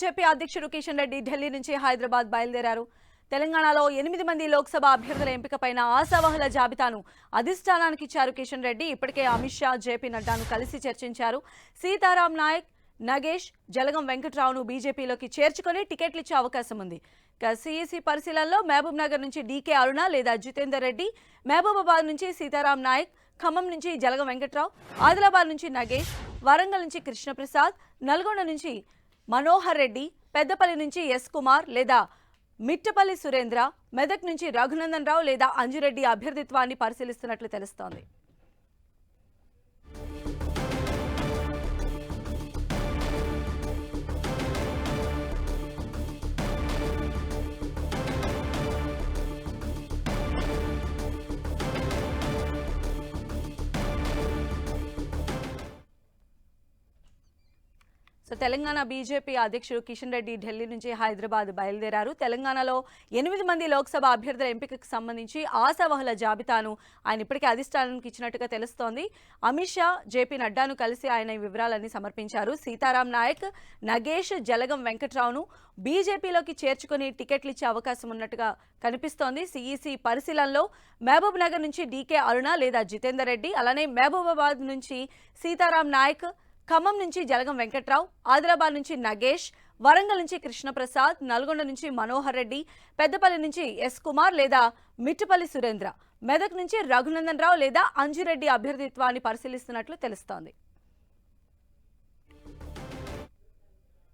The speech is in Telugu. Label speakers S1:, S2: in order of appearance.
S1: బీజేపీ అధ్యక్షుడు కిషన్ రెడ్డి ఢిల్లీ నుంచి హైదరాబాద్ బయలుదేరారు. తెలంగాణలో ఎనిమిది మంది లోక్సభ అభ్యర్థుల ఎంపికపైన ఆశావహుల జాబితాను అధిష్టానానికి ఇచ్చారు కిషన్ రెడ్డి. ఇప్పటికే అమిత్ షా జేపీ నడ్డాను కలిసి చర్చించారు. సీతారాం నాయక్ నగేష్ జలగం వెంకట్రావును బీజేపీలోకి చేర్చుకొని టికెట్లు ఇచ్చే అవకాశం ఉంది. ఇక సిఈసి పరిశీలనలో మహబూబ్ నగర్ నుంచి డీకే అరుణ లేదా జితేందర్ రెడ్డి మహబూబాబాద్ నుంచి సీతారాం నాయక్ ఖమ్మం నుంచి జలగం వెంకట్రావు ఆదిలాబాద్ నుంచి నగేష్ వరంగల్ నుంచి కృష్ణప్రసాద్ నల్గొండ నుంచి మనోహర్ రెడ్డి పెద్దపల్లి నుంచి ఎస్ కుమార్ లేదా మిట్టపల్లి సురేంద్ర మెదక్ నుంచి రఘునందన్ రావు లేదా అంజురెడ్డి అభ్యర్థిత్వాన్ని పరిశీలిస్తున్నట్లు తెలుస్తోంది. సో తెలంగాణ బీజేపీ అధ్యక్షుడు కిషన్ రెడ్డి ఢిల్లీ నుంచి హైదరాబాద్ బయలుదేరారు. తెలంగాణలో ఎనిమిది మంది లోక్సభ అభ్యర్థుల ఎంపికకు సంబంధించి ఆశావహుల జాబితాను ఆయన ఇప్పటికే అధిష్టానానికి ఇచ్చినట్టుగా తెలుస్తోంది. అమిత్ షా జేపీ నడ్డాను కలిసి ఆయన ఈ వివరాలన్నీ సమర్పించారు. సీతారాం నాయక్ నగేష్ జలగం వెంకట్రావును బీజేపీలోకి చేర్చుకుని టికెట్లు ఇచ్చే అవకాశం ఉన్నట్టుగా కనిపిస్తోంది. సిఈసి పరిశీలనలో మహబూబ్ నగర్ నుంచి డీకే అరుణ లేదా జితేందర్ రెడ్డి అలానే మహబూబాబాద్ నుంచి సీతారాం నాయక్ ఖమ్మం నుంచి జలగం వెంకట్రావు ఆదిలాబాద్ నుంచి నగేష్ వరంగల్ నుంచి కృష్ణప్రసాద్ నల్గొండ నుంచి మనోహర్ రెడ్డి పెద్దపల్లి నుంచి ఎస్ కుమార్ లేదా మిట్టుపల్లి సురేంద్ర మెదక్ నుంచి రఘునందన్ రావు లేదా అంజిరెడ్డి అభ్యర్థిత్వాన్ని పరిశీలిస్తున్నట్లు తెలుస్తోంది.